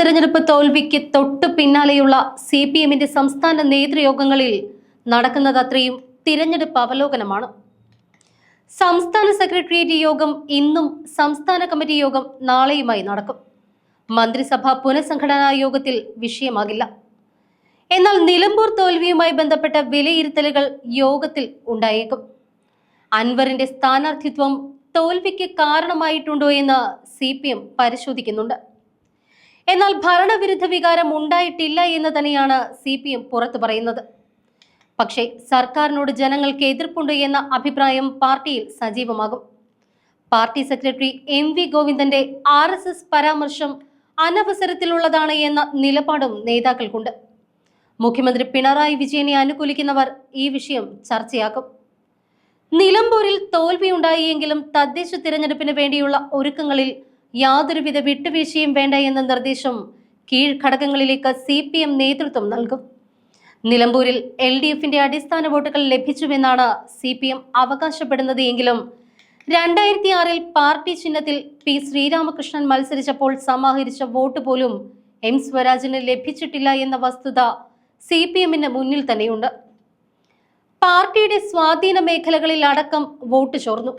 ഉപതെരഞ്ഞെടുപ്പ് തോൽവിക്ക് തൊട്ടു പിന്നാലെയുള്ള സി പി എമ്മിന്റെ സംസ്ഥാന നേതൃയോഗങ്ങളിൽ നടക്കുന്നത് അത്രയും തിരഞ്ഞെടുപ്പ് അവലോകനമാണ്. സംസ്ഥാന സെക്രട്ടേറിയറ്റ് യോഗം ഇന്നും സംസ്ഥാന കമ്മിറ്റി യോഗം നാളെയുമായി നടക്കും. മന്ത്രിസഭാ പുനഃസംഘടനാ യോഗത്തിൽ വിഷയമാകില്ല. എന്നാൽ നിലമ്പൂർ തോൽവിയുമായി ബന്ധപ്പെട്ട വിലയിരുത്തലുകൾ യോഗത്തിൽ ഉണ്ടായേക്കും. അൻവറിന്റെ സ്ഥാനാർത്ഥിത്വം തോൽവിക്ക് കാരണമായിട്ടുണ്ടോ എന്ന് സി പരിശോധിക്കുന്നുണ്ട്. എന്നാൽ ഭരണവിരുദ്ധ വികാരം ഉണ്ടായിട്ടില്ല എന്ന് തന്നെയാണ് സി പി എം പുറത്തു പറയുന്നത്. പക്ഷേ സർക്കാരിനോട് ജനങ്ങൾക്ക് എതിർപ്പുണ്ട് എന്ന അഭിപ്രായം പാർട്ടിയിൽ സജീവമാകും. പാർട്ടി സെക്രട്ടറി എം വി ഗോവിന്ദന്റെ ആർ എസ് എസ് പരാമർശം അനവസരത്തിലുള്ളതാണ് എന്ന നിലപാടും നേതാക്കൾക്കുണ്ട്. മുഖ്യമന്ത്രി പിണറായി വിജയനെ അനുകൂലിക്കുന്നവർ ഈ വിഷയം ചർച്ചയാക്കും. നിലമ്പൂരിൽ തോൽവിയുണ്ടായെങ്കിലും തദ്ദേശ തിരഞ്ഞെടുപ്പിന് വേണ്ടിയുള്ള ഒരുക്കങ്ങളിൽ യാതൊരുവിധ വിട്ടുവീഴ്ചയും വേണ്ട എന്ന നിർദ്ദേശം കീഴ്ഘടകങ്ങളിലേക്ക് സി പി എം നേതൃത്വം നൽകും. നിലമ്പൂരിൽ എൽ ഡി എഫിന്റെ അടിസ്ഥാന വോട്ടുകൾ ലഭിച്ചുവെന്നാണ് സി പി എം അവകാശപ്പെടുന്നത് എങ്കിലും രണ്ടായിരത്തി ആറിൽ പാർട്ടി ചിഹ്നത്തിൽ പി ശ്രീരാമകൃഷ്ണൻ മത്സരിച്ചപ്പോൾ സമാഹരിച്ച വോട്ട് പോലും എം സ്വരാജിന് ലഭിച്ചിട്ടില്ല എന്ന വസ്തുത സി പി എമ്മിന് മുന്നിൽ തന്നെയുണ്ട്. പാർട്ടിയുടെ സ്വാധീന മേഖലകളിൽ അടക്കം വോട്ട് ചോർന്നു.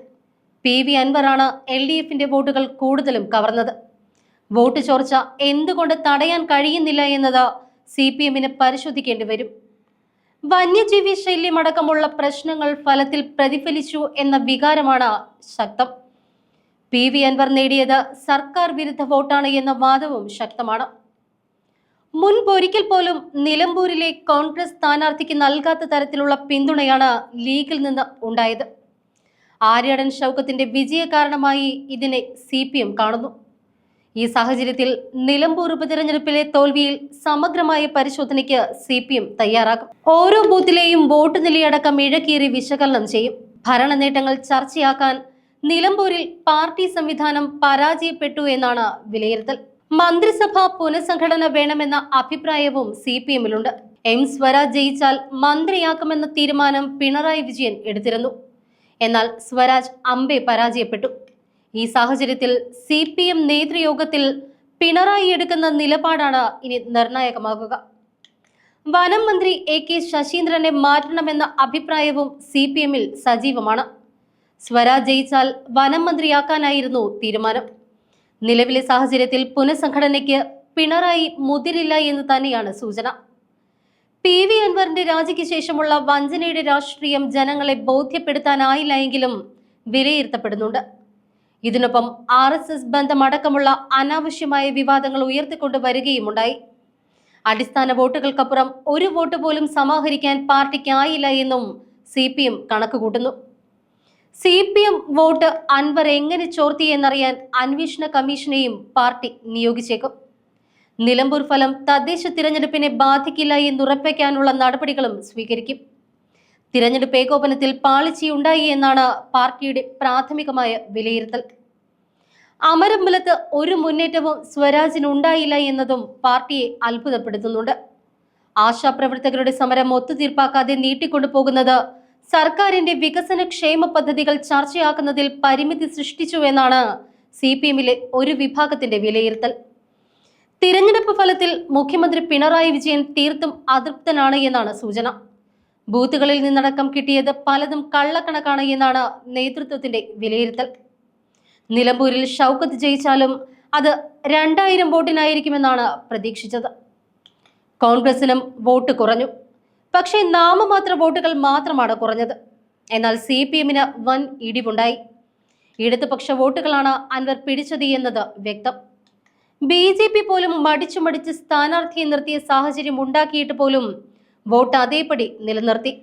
പി വി അൻവറാണ് എൽ ഡി എഫിന്റെ വോട്ടുകൾ കൂടുതലും കവർന്നത്. വോട്ട് ചോർച്ച എന്തുകൊണ്ട് തടയാൻ കഴിയുന്നില്ല എന്നത് സി പി എമ്മിന് പരിശോധിക്കേണ്ടി വരും. വന്യജീവി ശല്യമടക്കമുള്ള പ്രശ്നങ്ങൾ ഫലത്തിൽ പ്രതിഫലിച്ചു എന്ന വികാരമാണ് ശക്തം. പി വി അൻവർ നേടിയത് സർക്കാർ വിരുദ്ധ വോട്ടാണ് എന്ന വാദവും ശക്തമാണ്. മുൻപൊരിക്കൽ പോലും നിലമ്പൂരിലെ കോൺഗ്രസ് സ്ഥാനാർത്ഥിക്ക് നൽകാത്ത തരത്തിലുള്ള പിന്തുണയാണ് ലീഗിൽ നിന്ന് ഉണ്ടായത്. ആര്യാടൻ ഷൗക്കത്തിന്റെ വിജയ കാരണമായി ഇതിനെ സി പി എം കാണുന്നു. ഈ സാഹചര്യത്തിൽ നിലമ്പൂർ ഉപതെരഞ്ഞെടുപ്പിലെ തോൽവിയിൽ സമഗ്രമായ പരിശോധനയ്ക്ക് സി പി എം തയ്യാറാക്കും ഓരോ ബൂത്തിലെയും വോട്ട് നിലയടക്കം ഇഴക്കീറി വിശകലനം ചെയ്യും. ഭരണ നേട്ടങ്ങൾ ചർച്ചയാക്കാൻ നിലമ്പൂരിൽ പാർട്ടി സംവിധാനം പരാജയപ്പെട്ടു എന്നാണ് വിലയിരുത്തൽ. മന്ത്രിസഭ പുനഃസംഘടന വേണമെന്ന അഭിപ്രായവും സി പി എമ്മിലുണ്ട്. എം സ്വരാജ് ജയിച്ചാൽ മന്ത്രിയാക്കുമെന്ന തീരുമാനം പിണറായി വിജയൻ എടുത്തിരുന്നു. എന്നാൽ സ്വരാജ് അമ്പെ പരാജയപ്പെട്ടു. ഈ സാഹചര്യത്തിൽ സി പി എം നേതൃയോഗത്തിൽ പിണറായി എടുക്കുന്ന നിലപാടാണ് ഇനി നിർണായകമാകുക. വനം മന്ത്രി എ കെ ശശീന്ദ്രനെ മാറ്റണമെന്ന അഭിപ്രായവും സി പി എമ്മിൽ സജീവമാണ്. സ്വരാജ് ജയിച്ചാൽ വനം മന്ത്രിയാക്കാനായിരുന്നു തീരുമാനം. നിലവിലെ സാഹചര്യത്തിൽ പുനഃസംഘടനയ്ക്ക് പിണറായി മുതിരില്ല എന്ന് തന്നെയാണ് സൂചന. പി വി അൻവറിന്റെ രാജിക്ക് ശേഷമുള്ള വഞ്ചനയുടെ രാഷ്ട്രീയം ജനങ്ങളെ ബോധ്യപ്പെടുത്താനായില്ല എങ്കിലും വിലയിരുത്തപ്പെടുന്നുണ്ട്. ഇതിനൊപ്പം ആർ എസ് എസ് ബന്ധമടക്കമുള്ള അനാവശ്യമായ വിവാദങ്ങൾ ഉയർത്തിക്കൊണ്ട് വരികയുമുണ്ടായി. അടിസ്ഥാന വോട്ടുകൾക്കപ്പുറം ഒരു വോട്ട് പോലും സമാഹരിക്കാൻ പാർട്ടിക്കായില്ല എന്നും സി പി എം കണക്കുകൂട്ടുന്നു. C P M vote Anvar എങ്ങനെ ചോർത്തിയെന്നറിയാൻ അന്വേഷണ കമ്മീഷനെയും പാർട്ടി നിയോഗിച്ചേക്കും. നിലമ്പൂർ ഫലം തദ്ദേശ തിരഞ്ഞെടുപ്പിനെ ബാധിക്കില്ല എന്നുറപ്പിക്കാനുള്ള നടപടികളും സ്വീകരിക്കും. തിരഞ്ഞെടുപ്പ് ഏകോപനത്തിൽ പാളിച്ചയുണ്ടായി എന്നാണ് പാർട്ടിയുടെ പ്രാഥമികമായ വിലയിരുത്തൽ. അമരമ്പലത്ത് ഒരു മുന്നേറ്റവും സ്വരാജിനുണ്ടായില്ല എന്നതും പാർട്ടിയെ അത്ഭുതപ്പെടുത്തുന്നുണ്ട്. ആശാപ്രവർത്തകരുടെ സമരം ഒത്തുതീർപ്പാക്കാതെ നീട്ടിക്കൊണ്ടുപോകുന്നത് സർക്കാരിന്റെ വികസന ക്ഷേമ പദ്ധതികൾ ചർച്ചയാക്കുന്നതിൽ പരിമിതി സൃഷ്ടിച്ചു എന്നാണ് സി പി എമ്മിലെ ഒരു വിഭാഗത്തിന്റെ വിലയിരുത്തൽ. തിരഞ്ഞെടുപ്പ് ഫലത്തിൽ മുഖ്യമന്ത്രി പിണറായി വിജയൻ തീർത്തും അതൃപ്തനാണ് എന്നാണ് സൂചന. ബൂത്തുകളിൽ നിന്നടക്കം കിട്ടിയത് പലതും കള്ളക്കണക്കാണ് എന്നാണ് നേതൃത്വത്തിന്റെ വിലയിരുത്തൽ. നിലമ്പൂരിൽ ഷൗക്കത്ത് ജയിച്ചാലും അത് രണ്ടായിരം വോട്ടിനായിരിക്കുമെന്നാണ് പ്രതീക്ഷിച്ചത്. കോൺഗ്രസിനും വോട്ട് കുറഞ്ഞു. പക്ഷേ നാമമാത്ര വോട്ടുകൾ മാത്രമാണ് കുറഞ്ഞത്. എന്നാൽ സി പി എമ്മിന് വൻ ഇടിവുണ്ടായി. ഇടതുപക്ഷ വോട്ടുകളാണ് അൻവർ പിടിച്ചത് എന്നത് വ്യക്തം. ബി ജെ പി പോലും മടിച്ചു മടിച്ച് സ്ഥാനാർത്ഥിയെ നിർത്തിയ സാഹചര്യം ഉണ്ടാക്കിയിട്ട് പോലും വോട്ട് അതേപടി നിലനിർത്തി.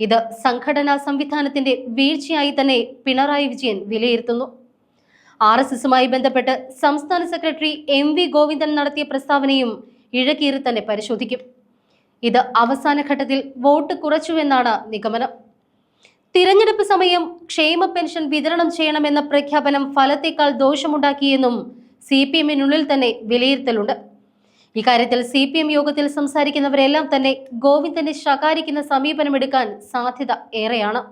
ഇത് സംഘടനാ സംവിധാനത്തിന്റെ വീഴ്ചയായി തന്നെ പിണറായി വിജയൻ വിലയിരുത്തുന്നു. ആർ എസ് എസുമായി ബന്ധപ്പെട്ട് സംസ്ഥാന സെക്രട്ടറി എം വി ഗോവിന്ദൻ നടത്തിയ പ്രസ്താവനയും ഇഴകീറി തന്നെ പരിശോധിക്കും. ഇത് അവസാന ഘട്ടത്തിൽ വോട്ട് കുറച്ചുവെന്നാണ് നിഗമനം. തിരഞ്ഞെടുപ്പ് സമയം ക്ഷേമ പെൻഷൻ വിതരണം ചെയ്യണമെന്ന പ്രഖ്യാപനം ഫലത്തേക്കാൾ ദോഷമുണ്ടാക്കിയെന്നും സി പി എമ്മിനുള്ളിൽ തന്നെ വിലയിരുത്തലുണ്ട്. ഇക്കാര്യത്തിൽ സി പി എം യോഗത്തിൽ സംസാരിക്കുന്നവരെല്ലാം തന്നെ ഗോവിന്ദനെ ശകാരിക്കുന്ന സമീപനമെടുക്കാൻ സാധ്യത ഏറെയാണ്.